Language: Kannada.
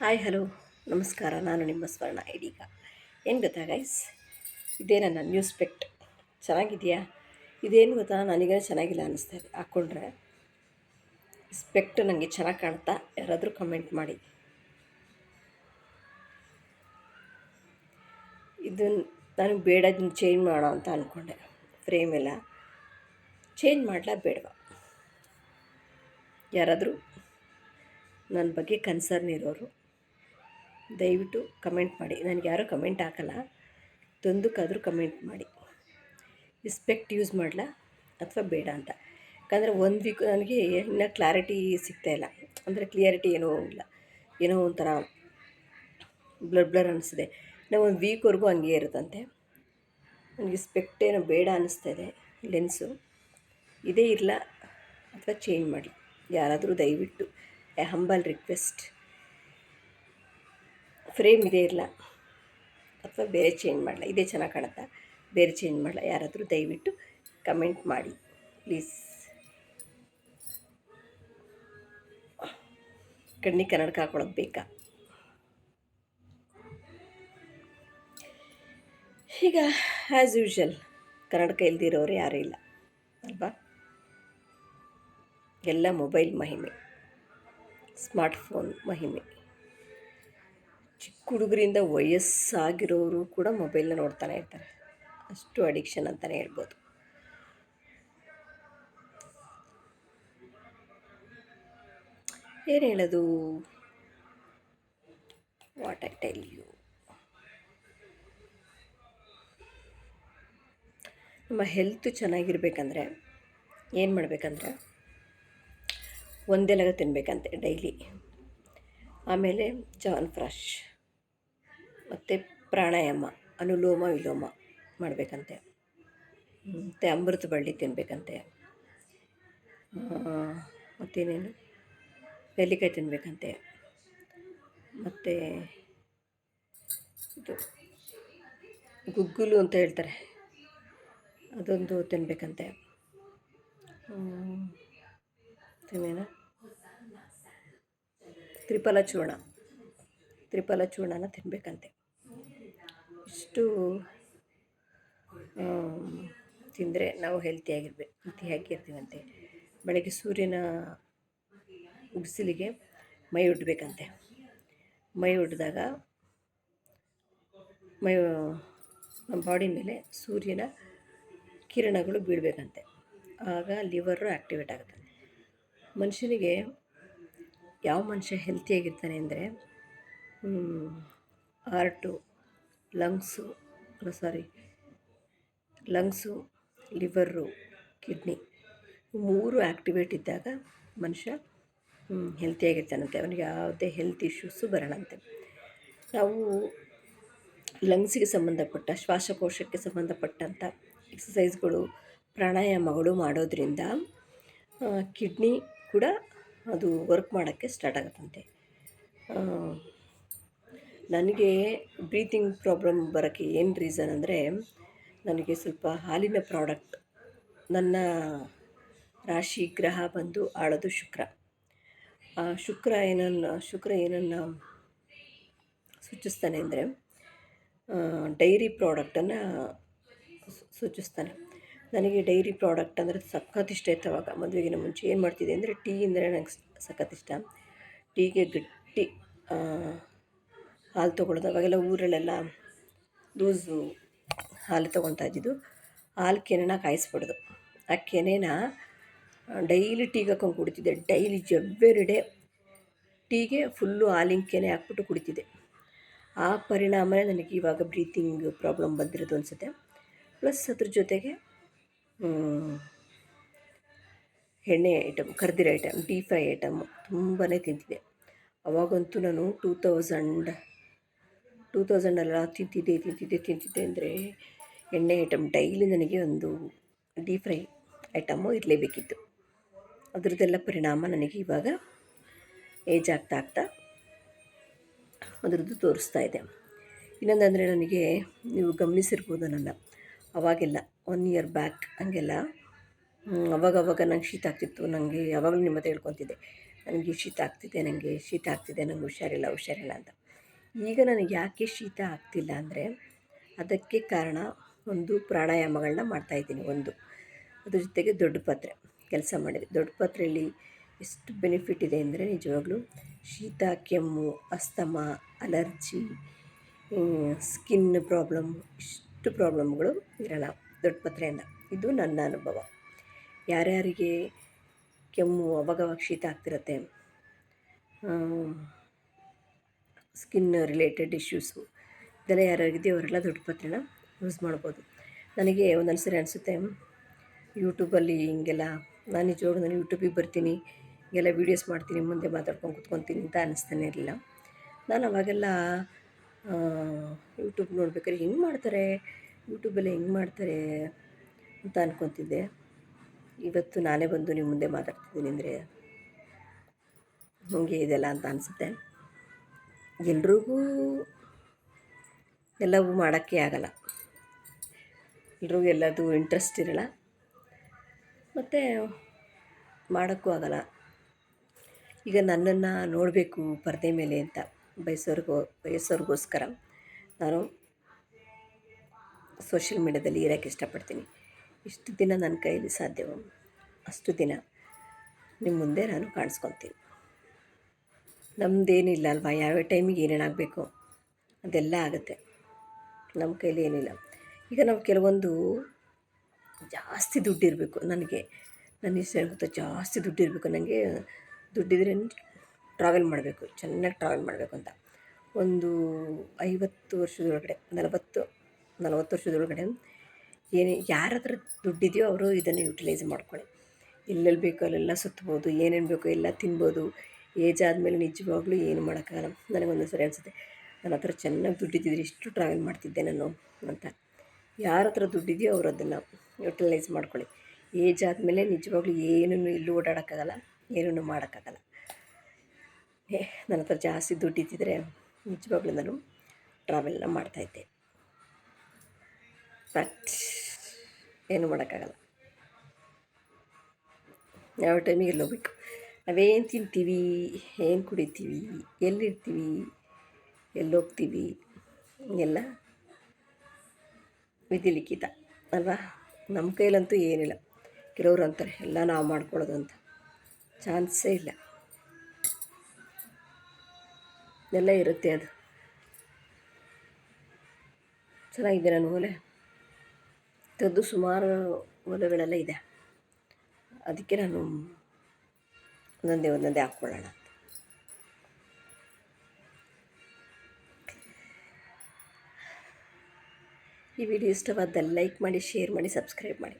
ಹಾಯ್ ಹಲೋ, ನಮಸ್ಕಾರ. ನಾನು ನಿಮ್ಮ ಸ್ವರ್ಣ ಇದೀಗ ಏನು ಗೊತ್ತಾ ಗೈಸ್ ಇದೇ ನನ್ನ ನ್ಯೂಸ್ ಪೆಕ್ಟ್ ಚೆನ್ನಾಗಿದೆಯಾ? ಇದೇನು ಗೊತ್ತಾ? ನನಗೆ ಚೆನ್ನಾಗಿಲ್ಲ ಅನ್ನಿಸ್ತಾ ಇದೆ. ಹಾಕ್ಕೊಂಡ್ರೆ ಸ್ಪೆಕ್ಟ್ ನನಗೆ ಚೆನ್ನಾಗಿ ಕಾಣ್ತಾ, ಯಾರಾದರೂ ಕಮೆಂಟ್ ಮಾಡಿ. ಇದು ನನಗೆ ಬೇಡ, ಇದನ್ನು ಚೇಂಜ್ ಮಾಡೋ ಅಂತ ಅಂದ್ಕೊಂಡೆ ಫ್ರೇಮ್ ಎಲ್ಲ. ಚೇಂಜ್ ಮಾಡಲಾ ಬೇಡವಾ? ಯಾರಾದರೂ ನನ್ನ ಬಗ್ಗೆ ಕನ್ಸರ್ನ್ ಇರೋರು ದಯವಿಟ್ಟು ಕಮೆಂಟ್ ಮಾಡಿ. ನನಗೆ ಯಾರೂ ಕಮೆಂಟ್ ಹಾಕಲ್ಲ. ತಂದಕ್ಕಾದರೂ ಕಮೆಂಟ್ ಮಾಡಿ. ರಿಸ್ಪೆಕ್ಟ್ ಯೂಸ್ ಮಾಡಲಾ ಅಥವಾ ಬೇಡ ಅಂತ. ಯಾಕಂದರೆ ಒಂದು ವೀಕ್ ನನಗೆ ಇನ್ನೂ ಕ್ಲಾರಿಟಿ ಸಿಗ್ತಾಯಿಲ್ಲ ಅಂದರೆ ಕ್ಲಿಯರಿಟಿ ಏನೋ ಇಲ್ಲ. ಏನೋ ಒಂಥರ ಬ್ಲರ್ ಬ್ಲರ್ ಅನಿಸಿದೆ ನಾವು ಒಂದು ವೀಕ್ವರೆಗೂ ಹಂಗೆ ಇರುತ್ತಂತೆ. ನನಗೆ ಸ್ಪೆಕ್ಟ್ ಏನೋ ಬೇಡ ಅನ್ನಿಸ್ತಾ ಇದೆ. ಲೆನ್ಸು. ಇದೇ ಇರಲ್ಲ ಅಥವಾ ಚೇಂಜ್ ಮಾಡಿ ಯಾರಾದರೂ ದಯವಿಟ್ಟು, ಎ ಹಂಬಲ್ ರಿಕ್ವೆಸ್ಟ್. ಫ್ರೇಮ್ ಇದೇ ಇರಲ್ಲ. ಅಥವಾ ಬೇರೆ ಚೇಂಜ್ ಮಾಡಲ್ಲ ಇದೇ ಚೆನ್ನಾಗಿ ಕಾಣುತ್ತಾ? ಬೇರೆ ಚೇಂಜ್ ಮಾಡಲ್ಲ ಯಾರಾದರೂ ದಯವಿಟ್ಟು ಕಮೆಂಟ್ ಮಾಡಿ, ಪ್ಲೀಸ್. ಕಣ್ಣಿಗೆ ಕನ್ನಡಕ ಹಾಕೊಳ್ಳೋದು ಬೇಕಾ? ಈಗ ಆ್ಯಸ್ ಯೂಶ್ವಲ್ ಕನ್ನಡಕ ಇಲ್ದಿರೋರು ಯಾರೂ ಇಲ್ಲ, ಅಲ್ವಾ? ಎಲ್ಲ ಮೊಬೈಲ್ ಮಹಿಮೆ, ಸ್ಮಾರ್ಟ್ಫೋನ್ ಮಹಿಮೆ. ಹುಡುಗರಿಂದ ವಯಸ್ಸಾಗಿರೋರು ಕೂಡ ಮೊಬೈಲ್ನ ನೋಡ್ತಾನೆ ಇರ್ತಾರೆ. ಅಷ್ಟು ಅಡಿಕ್ಷನ್ ಅಂತಲೇ ಹೇಳ್ಬೋದು. ಏನು ಹೇಳೋದು? ವಾಟ್ ಐ ಟೆಲ್ ಯು ನಮ್ಮ ಹೆಲ್ತ್ ಚೆನ್ನಾಗಿರ್ಬೇಕಂದ್ರೆ ಏನು ಮಾಡಬೇಕಂದ್ರೆ ಒಂದೆಲಗ ತಿನ್ನಬೇಕಂತೆ ಡೈಲಿ ಆಮೇಲೆ ಜಾನ್ ಫ್ರೆಶ್. ಮತ್ತು ಪ್ರಾಣಾಯಾಮ, ಅನುಲೋಮ, ವಿಲೋಮ ಮಾಡಬೇಕಂತೆ. ಮತ್ತು ಅಮೃತ ಬಳ್ಳಿ ತಿನ್ನಬೇಕಂತೆ ಮತ್ತೇನೇನು? ನೆಲ್ಲಿಕಾಯಿ ತಿನ್ನಬೇಕಂತೆ ಮತ್ತು ಇದು ಗುಗ್ಗುಲು ಅಂತ ಹೇಳ್ತಾರೆ. ಅದೊಂದು ತಿನ್ನಬೇಕಂತೆ ತಿನ್ನೇನು ತ್ರಿಫಲ ಚೂರ್ಣ ತ್ರಿಫಲ ಚೂರ್ಣನ ತಿನ್ನಬೇಕಂತೆ ಇಷ್ಟು ತಿಂದರೆ ನಾವು ಹೆಲ್ತಿಯಾಗಿರ್ಬೇಕು ಹೆಲ್ತಿಯಾಗಿರ್ತೀವಂತೆ ಬೆಳಗ್ಗೆ ಸೂರ್ಯನ ಬಿಸಿಲಿಗೆ ಮೈ ಉಡ್ಬೇಕಂತೆ ಮೈ ಉಡ್ದಾಗ ಮೈ, ನಮ್ಮ ಬಾಡಿ ಮೇಲೆ ಸೂರ್ಯನ ಕಿರಣಗಳು ಬೀಳಬೇಕಂತೆ. ಆಗ ಲಿವರು ಆ್ಯಕ್ಟಿವೇಟ್ ಆಗುತ್ತೆ. ಮನುಷ್ಯನಿಗೆ ಯಾವ ಮನುಷ್ಯ ಹೆಲ್ತಿಯಾಗಿರ್ತಾನೆ ಅಂದರೆ ಹಾರ್ಟು ಲಂಗ್ಸು, ಅಲ್ಲ ಸಾರಿ ಲಂಗ್ಸು, ಲಿವರು, ಕಿಡ್ನಿ ಮೂರು ಆ್ಯಕ್ಟಿವೇಟ್ ಇದ್ದಾಗ ಮನುಷ್ಯ ಹೆಲ್ತಿಯಾಗಿರ್ತಾನಂತೆ ಅವನಿಗೆ ಯಾವುದೇ ಹೆಲ್ತ್ ಇಶ್ಯೂಸು ಬರೋಣಂತೆ ನಾವು ಲಂಗ್ಸಿಗೆ ಸಂಬಂಧಪಟ್ಟ, ಶ್ವಾಸಕೋಶಕ್ಕೆ ಸಂಬಂಧಪಟ್ಟಂಥ ಎಕ್ಸಸೈಸ್ಗಳು ಪ್ರಾಣಾಯಾಮಗಳು ಮಾಡೋದ್ರಿಂದ ಕಿಡ್ನಿ ಕೂಡ ಅದು ವರ್ಕ್ ಮಾಡೋಕ್ಕೆ ಸ್ಟಾರ್ಟ್ ಆಗುತ್ತಂತೆ. ನನಗೆ ಬ್ರೀತಿಂಗ್ ಪ್ರಾಬ್ಲಮ್ ಬರೋಕ್ಕೆ ಏನು ರೀಸನ್ ಅಂದರೆ ನನಗೆ ಸ್ವಲ್ಪ ಹಾಲಿನ ಪ್ರಾಡಕ್ಟ್ ನನ್ನ ರಾಶಿ ಗ್ರಹ ಬಂದು ಆಳೋದು ಶುಕ್ರ. ಆ ಶುಕ್ರ ಏನನ್ನು ಶುಕ್ರ ಏನನ್ನು ಸೂಚಿಸ್ತಾನೆ ಅಂದರೆ ಡೈರಿ ಪ್ರಾಡಕ್ಟನ್ನು ಸೂಚಿಸ್ತಾನೆ. ನನಗೆ ಡೈರಿ ಪ್ರಾಡಕ್ಟ್ ಅಂದರೆ ಸಖತ್ ಇಷ್ಟ ಇತ್ತು ಅವಾಗ. ಮದುವೆಗಿನ ಮುಂಚೆ ಏನು ಮಾಡ್ತಿದ್ದೆ ಅಂದರೆ ಟೀ ಅಂದರೆ ನಂಗೆ ಸಖತ್ ಇಷ್ಟ. ಟೀಗೆ ಗಟ್ಟಿ ಹಾಲು ತೊಗೊಳೋದು ಅವಾಗೆಲ್ಲ ಊರಲ್ಲೆಲ್ಲ ಲೂಸು ಹಾಲು ತೊಗೊಳ್ತಾ ಇದ್ದಿದ್ದು. ಹಾಲು ಕೆನೆನ ಕಾಯಿಸ್ಬಿಡೋದು. ಆ ಕೆನೆನ ಡೈಲಿ ಟೀಗೆ ಹಾಕೊಂಡು ಕುಡಿತಿದ್ದೆ. ಡೈಲಿ ಡೇ ಟೀಗೆ ಫುಲ್ಲು ಹಾಲಿನ ಕೆನೆ ಹಾಕ್ಬಿಟ್ಟು ಕುಡಿತಿದ್ದೆ. ಆ ಪರಿಣಾಮನೇ ನನಗೆ ಇವಾಗ ಬ್ರೀತಿಂಗ್ ಪ್ರಾಬ್ಲಮ್ ಬಂದಿರೋದು ಅನಿಸುತ್ತೆ. ಪ್ಲಸ್ ಅದ್ರ ಜೊತೆಗೆ ಎಣ್ಣೆ ಐಟಮ್, ಕರ್ದಿರೋ ಐಟಮ್, ಡೀಪ್ ಫ್ರೈ ಐಟಮ್ ತುಂಬಾ ತಿಂತಿದ್ದೆ. ಅವಾಗಂತೂ ನಾನು ಟೂ ತೌಸಂಡ್ ಟೂ ತೌಸಂಡಲ್ಲ ತಿಂತಿದ್ದೆ ತಿಂತಿದ್ದೆ ತಿಂತಿದ್ದೆ ಅಂದರೆ ಎಣ್ಣೆ ಐಟಮ್ ಡೈಲಿ ನನಗೆ ಒಂದು ಡೀಪ್ ಫ್ರೈ ಐಟಮು ಇರಲೇಬೇಕಿತ್ತು. ಅದರದ್ದೆಲ್ಲ ಪರಿಣಾಮ ನನಗೆ ಇವಾಗ ಏಜ್ ಆಗ್ತಾ ಆಗ್ತಾ ಅದರದ್ದು ತೋರಿಸ್ತಾ ಇದೆ. ಇನ್ನೊಂದಂದರೆ ನನಗೆ ನೀವು ಗಮನಿಸಿರ್ಬೋದು ನನ್ನ ಅವಾಗೆಲ್ಲ ಒನ್ ಇಯರ್ ಬ್ಯಾಕ್ ಹಂಗೆಲ್ಲ ಅವಾಗವಾಗ ನಂಗೆ ಶೀತ ಆಗ್ತಿತ್ತು ನನಗೆ ಯಾವಾಗಲೂ ನಿಮ್ಮ ಹತ್ರ ಹೇಳ್ಕೊತಿದ್ದೆ, ನನಗೆ ಶೀತ ಆಗ್ತಿದೆ ನನಗೆ ಶೀತ ಆಗ್ತಿದೆ ನನಗೆ ಹುಷಾರಿಲ್ಲ ಹುಷಾರಿಲ್ಲ ಅಂತ. ಈಗ ನನಗೆ ಯಾಕೆ ಶೀತ ಆಗ್ತಿಲ್ಲ ಅಂದರೆ ಅದಕ್ಕೆ ಕಾರಣ ಒಂದು ಪ್ರಾಣಾಯಾಮಗಳನ್ನ ಮಾಡ್ತಾಯಿದ್ದೀನಿ ಒಂದು. ಅದ್ರ ಜೊತೆಗೆ ದೊಡ್ಡ ಪಾತ್ರೆ ಕೆಲಸ ಮಾಡಿದೆ. ದೊಡ್ಡ ಪಾತ್ರೆಯಲ್ಲಿ ಎಷ್ಟು ಬೆನಿಫಿಟ್ ಇದೆ ಅಂದರೆ ನಿಜವಾಗ್ಲೂ ಶೀತ, ಕೆಮ್ಮು, ಅಸ್ತಮ, ಅಲರ್ಜಿ ಸ್ಕಿನ್ ಪ್ರಾಬ್ಲಮ್, ಇಷ್ಟು ಪ್ರಾಬ್ಲಮ್ಗಳು ಇರಲ್ಲ ದೊಡ್ಡ ಪತ್ರೆಯಿಂದ. ಇದು ನನ್ನ ಅನುಭವ. ಯಾರ್ಯಾರಿಗೆ ಕೆಮ್ಮು ಅವಾಗವಾಗ ಶೀತ ಆಗ್ತಿರತ್ತೆ? ಸ್ಕಿನ್ ರಿಲೇಟೆಡ್ ಇಶ್ಯೂಸು ಇದೆಲ್ಲ ಯಾರ್ಯಾರಿದೆಯೋ ಅವರೆಲ್ಲ ದೊಡ್ಡ ಪತ್ರೆನ ಯೂಸ್ ಮಾಡ್ಬೋದು. ನನಗೆ ಒಂದೊಂದು ಸರಿ ಅನಿಸುತ್ತೆ, ಯೂಟ್ಯೂಬಲ್ಲಿ ಹಿಂಗೆಲ್ಲ, ನಾನು ನಿಜವಾಗ್ಲೂ ನಾನು ಯೂಟ್ಯೂಬಿಗೆ ಬರ್ತೀನಿ, ಹೀಗೆಲ್ಲ ವೀಡಿಯೋಸ್ ಮಾಡ್ತೀನಿ, ಮುಂದೆ ಮಾತಾಡ್ಕೊಂಡು ಕುತ್ಕೊತೀನಿ ಅಂತ ಅನ್ನಿಸ್ತಾನೆ ಇರಲಿಲ್ಲ. ನಾನು ಅವಾಗೆಲ್ಲ ಯೂಟ್ಯೂಬ್ ನೋಡ್ಬೇಕಾದ್ರೆ ಹೆಂಗೆ ಮಾಡ್ತಾರೆ, ಯೂಟ್ಯೂಬಲ್ಲಿ ಹೆಂಗೆ ಮಾಡ್ತಾರೆ ಅಂತ ಅನ್ಕೊತಿದ್ದೆ. ಇವತ್ತು ನಾನೇ ಬಂದು ನಿಮ್ಮ ಮುಂದೆ ಮಾತಾಡ್ತಿದ್ದೀನಿ ಅಂದರೆ ಹಂಗೆ ಇದೆಲ್ಲ ಅಂತ ಅನಿಸುತ್ತೆ. ಎಲ್ರಿಗೂ ಎಲ್ಲವೂ ಮಾಡೋಕ್ಕೆ ಆಗಲ್ಲ. ಎಲ್ರಿಗೂ ಎಲ್ಲದು ಇಂಟ್ರೆಸ್ಟ್ ಇರಲ್ಲ. ಮತ್ತು ಮಾಡೋಕ್ಕೂ ಆಗಲ್ಲ. ಈಗ ನನ್ನನ್ನು ನೋಡಬೇಕು ಪರದೆ ಮೇಲೆ ಅಂತ ಬಯಸೋರ್ಗೋ, ಬಯಸೋರಿಗೋಸ್ಕರ ನಾನು ಸೋಷಿಯಲ್ ಮೀಡ್ಯಾದಲ್ಲಿ ಇರೋಕ್ಕೆ ಇಷ್ಟಪಡ್ತೀನಿ. ಇಷ್ಟು ದಿನ ನನ್ನ ಕೈಯಲ್ಲಿ ಸಾಧ್ಯವೋ? ಅಷ್ಟು ದಿನ ನಿಮ್ಮ ಮುಂದೆ ನಾನು ಕಾಣಿಸ್ಕೊತೀನಿ. ನಮ್ಮದೇನಿಲ್ಲ ಅಲ್ವಾ? ಯಾವ ಟೈಮಿಗೆ ಏನೇನಾಗಬೇಕು ಅದೆಲ್ಲ ಆಗುತ್ತೆ. ನಮ್ಮ ಕೈಲಿ ಏನಿಲ್ಲ. ಈಗ ನಾವು ಕೆಲವೊಂದು ಜಾಸ್ತಿ ದುಡ್ಡಿರಬೇಕು ನನಗೆ. ನನ್ನ ಇಷ್ಟ ಗೊತ್ತಾ? ಜಾಸ್ತಿ ದುಡ್ಡಿರಬೇಕು. ನನಗೆ ದುಡ್ಡಿದ್ರೆ ಟ್ರಾವೆಲ್ ಮಾಡಬೇಕು. ಚೆನ್ನಾಗಿ ಟ್ರಾವೆಲ್ ಮಾಡಬೇಕು ಅಂತ. ಒಂದು ಐವತ್ತು ವರ್ಷದೊಳಗಡೆ, ನಲವತ್ತು ನಲವತ್ತು ವರ್ಷದೊಳಗಡೆ ಏನು ಯಾರ ಹತ್ರ ದುಡ್ಡಿದೆಯೋ ಅವರು ಇದನ್ನು ಯುಟಿಲೈಸ್ ಮಾಡ್ಕೊಳ್ಳಿ. ಎಲ್ಲೆಲ್ಲಿ ಬೇಕೋ ಅಲ್ಲೆಲ್ಲ ಸುತ್ತಬೋದು ಏನೇನು ಬೇಕೋ ಎಲ್ಲ ತಿನ್ಬೋದು. ಏಜ್ ಆದಮೇಲೆ ನಿಜವಾಗ್ಲೂ ಏನು ಮಾಡೋಕ್ಕಾಗಲ್ಲ. ನನಗೊಂದು ಸರಿ ಅನಿಸುತ್ತೆ, ನನ್ನ ಹತ್ರ ಚೆನ್ನಾಗಿ ದುಡ್ಡಿದ್ದಿದ್ರೆ ಇಷ್ಟು ಟ್ರಾವೆಲ್ ಮಾಡ್ತಿದ್ದೆ ನಾನು ಅಂತ. ಯಾರ ಹತ್ರ ದುಡ್ಡಿದೆಯೋ ಅವರು ಅದನ್ನು ಯುಟಿಲೈಸ್ ಮಾಡ್ಕೊಳ್ಳಿ. ಏಜ್ ಆದಮೇಲೆ ನಿಜವಾಗ್ಲೂ ಏನೂ ಇಲ್ಲೂ ಓಡಾಡೋಕ್ಕಾಗಲ್ಲ ಏನೂ ಮಾಡೋಕ್ಕಾಗಲ್ಲ. ಏ, ನನ್ನ ಹತ್ರ ಜಾಸ್ತಿ ದುಡ್ಡಿದ್ದಿದ್ರೆ ನಿಜವಾಗ್ಲೂ ನಾನು ಟ್ರಾವೆಲ್ನ ಮಾಡ್ತಾಯಿದ್ದೆ ಬಟ್ ಏನು ಮಾಡೋಕ್ಕಾಗಲ್ಲ. ಯಾವ ಟೈಮಿಗೆ ಹೋಗ್ಬೇಕು ನಾವೇನು ತಿಂತೀವಿ ಏನು ಕುಡಿತೀವಿ? ಎಲ್ಲಿರ್ತೀವಿ? ಎಲ್ಲಿ ಹೋಗ್ತೀವಿ ಎಲ್ಲ ವಿಧಿಲಿಖಿತ, ಅಲ್ವಾ? ನಮ್ಮ ಕೈಲಂತೂ ಏನಿಲ್ಲ. ಕೆಲವರು ಅಂತಾರೆ, ಎಲ್ಲ ನಾವು ಮಾಡ್ಕೊಳ್ಳೋದು ಅಂತ. ಚಾನ್ಸೇ ಇಲ್ಲ. ಎಲ್ಲ ಇರುತ್ತೆ ಅದು. ಚೆನ್ನಾಗಿದೆ ನಾನು ಓಲೆ ತದ್ದು ಸುಮಾರು ಒಲೆಗಳೆಲ್ಲ ಇದೆ. ಅದಕ್ಕೆ ನಾನು ಒಂದೊಂದೇ ಒಂದೊಂದೇ ಹಾಕ್ಕೊಳ್ಳೋಣ. ಈ ವಿಡಿಯೋ ಇಷ್ಟವಾದಲ್ಲಿ ಲೈಕ್ ಮಾಡಿ ಶೇರ್ ಮಾಡಿ ಸಬ್ಸ್ಕ್ರೈಬ್ ಮಾಡಿ.